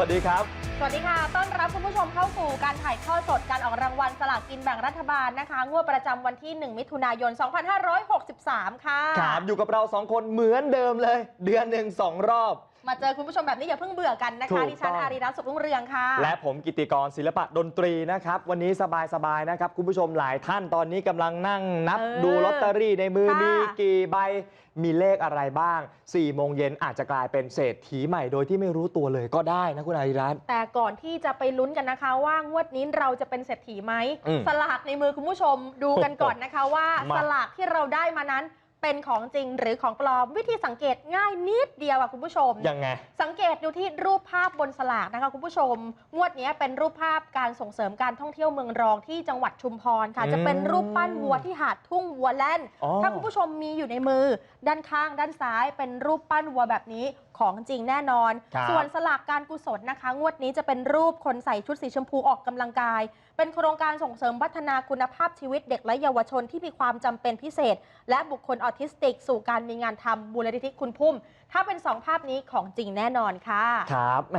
วัสดีครับ สวัสดีค่ะ ต้อนรับคุณผู้ชมเข้าสู่การถ่ายทอดสดการออกรางวัลสลากกินแบ่งรัฐบาลนะคะ งวดประจำวันที่ 1 มิถุนายน 2563 ค่ะ ครับอยู่กับเราสองคนเหมือนเดิมเลย เดือนหนึ่งสองรอบ มาเจอคุณผู้ชมแบบนี้อย่าเพิ่งเบื่อกันนะถูคะกดิฉันต้องอารีรัตน์สุขรุ่งเรืองค่ะ และผมกิติกรศิลปะดนตรีนะครับ วันนี้สบายๆนะครับ คุณผู้ชมหลายท่านตอนนี้กำลังนั่งนับเออดูลอตเตอรี่ในมือค่ะมีกี่ใบมีเลขอะไรบ้าง4ี่โมงเย็นอาจจะกลายเป็นเศรษฐีใหม่โดยที่ไม่รู้ตัวเลยก็ได้นะคุณอาริรัตน์แต่ก่อนที่จะไปลุ้นกันนะคะ ว่างวดนี้เราจะเป็นเศรษฐีไหมอืมสลากในมือคุณผู้ชมดูกันก่อนนะคะว่ามาสลากที่เราได้มานั้น เป็นของจริงหรือของปลอมวิธีสังเกตง่ายนิดเดียวอะคุณผู้ชม ยังไง สังเกตดูที่รูปภาพบนสลากนะคะคุณผู้ชม งวดนี้เป็นรูปภาพการส่งเสริมการท่องเที่ยวเมืองรองที่จังหวัดชุมพรค่ะอืมจะเป็นรูปปั้นวัวที่หาดทุ่งวัวแล่น อ๋อ ถ้าคุณผู้ชมมีอยู่ในมือ ด้านข้างด้านซ้ายเป็นรูปปั้นวัวแบบนี้ ของจริงแน่นอน ครับส่วนสลากการกุศลนะคะ งวดนี้จะเป็นรูปคนใส่ชุดสีชมพูออกกำลังกาย เป็นโครงการส่งเสริมพัฒนาคุณภาพชีวิตเด็กและเยาวชนที่มีความจำเป็นพิเศษ และบุคคลออทิสติก สู่การมีงานทำมูลนิธิคุณพุ่ม ถ้าเป็นสองภาพนี้ของจริงแน่นอนค่ะ ครับแหม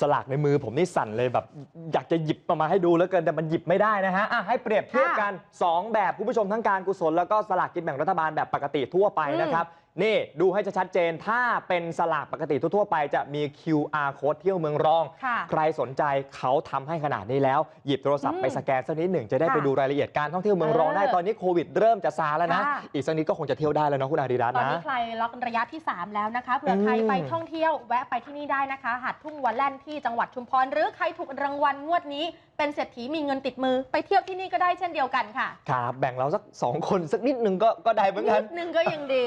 สลากในมือผมนี่สั่นเลยแบบ อยากจะหยิบมามาให้ดูแล้วเกินแต่มันหยิบไม่ได้นะฮะอะให้เปรียบเทียบกัน 2 แบบคุณผู้ชมทั้งการกุศลแล้วก็สลากกินแบ่งรัฐบาลแบบปกติทั่วไปนะครับ นี่ดูให้ชัดเจน ถ้าเป็นสลากปกติทั่ว ๆ ไปจะมี QR code เที่ยวเมืองรอง ค่ะ ใครสนใจเขาทำให้ขนาดนี้แล้ว หยิบโทรศัพท์อืมไปสแกนสักนิดหนึ่งจะได้ค่ะไปดูรายละเอียดการท่องเที่ยวเมืองรองได้เออตอนนี้โควิดเริ่มจะซาแล้วนะ ค่ะ อีกสักนิดก็คงจะเที่ยวได้แล้วเนาะคุณอาริรัตน์ตอนนะ นี้ใครล็อกระยะที่ 3 แล้วนะคะเผื่อใครอืมไปท่องเที่ยวแวะไปที่นี่ได้นะคะ หาดทุ่งวัวแล่นที่จังหวัดชุมพร หรือใครถูกรางวัลงวดนี้ เป็นเศรษฐีมีเงินติดมือ ไปเที่ยวที่นี่ก็ได้เช่นเดียวกันค่ะ ครับแบ่งเราสักสองคนสักนิดหนึ่งก็ก็ได้เหมือนกันินดนึงก็ยังดี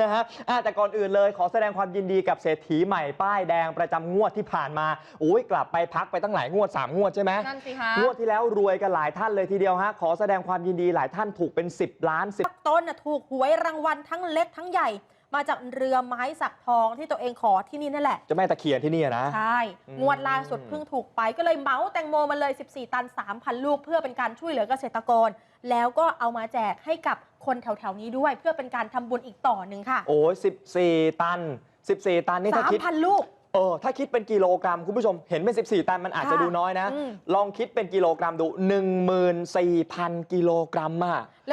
นะฮะอะแต่ก่อนอื่นเลยขอแสดงความยินดีกับเศรษฐีใหม่ป้ายแดงประจำงวดที่ผ่านมาอุ้ยกลับไปพักไปตั้งหลายงวด 3 งวดใช่ไหมนั่นสิคะงวดที่แล้วรวยกันหลายท่านเลยทีเดียวฮะขอแสดงความยินดีหลายท่านถูกเป็น 10 ล้าน10 ต้นน่ะถูกหวยรางวัลทั้งเล็กทั้งใหญ่ มาจากเรือไม้สักทองที่ตัวเองขอที่นี่นั่นแหละเจะแม่ตะเคียนที่นี่นะ ใช่อืม งวดล่าสุดเพิ่งถูกไปก็เลยเหมาแตงโมมาเลย 14 ตัน 3,000 ลูก เพื่อเป็นการช่วยเหลือเกษตรกร แล้วก็เอามาแจกให้กับคนแถวๆนี้ด้วย เพื่อเป็นการทำบุญอีกต่อหนึ่งค่ะโอ้ย14 ตัน 14 ตันนี่ถ้าคิด3,000 ลูก เออถ้าคิดเป็นกิโลกรัมคุณผู้ชมเห็นเป็น 14 ตันมันอาจจะค่ะดูน้อยนะ อืม ลองคิดเป็นกิโลกรัมดู 14,000 กิโลกรัมอะ แล้ว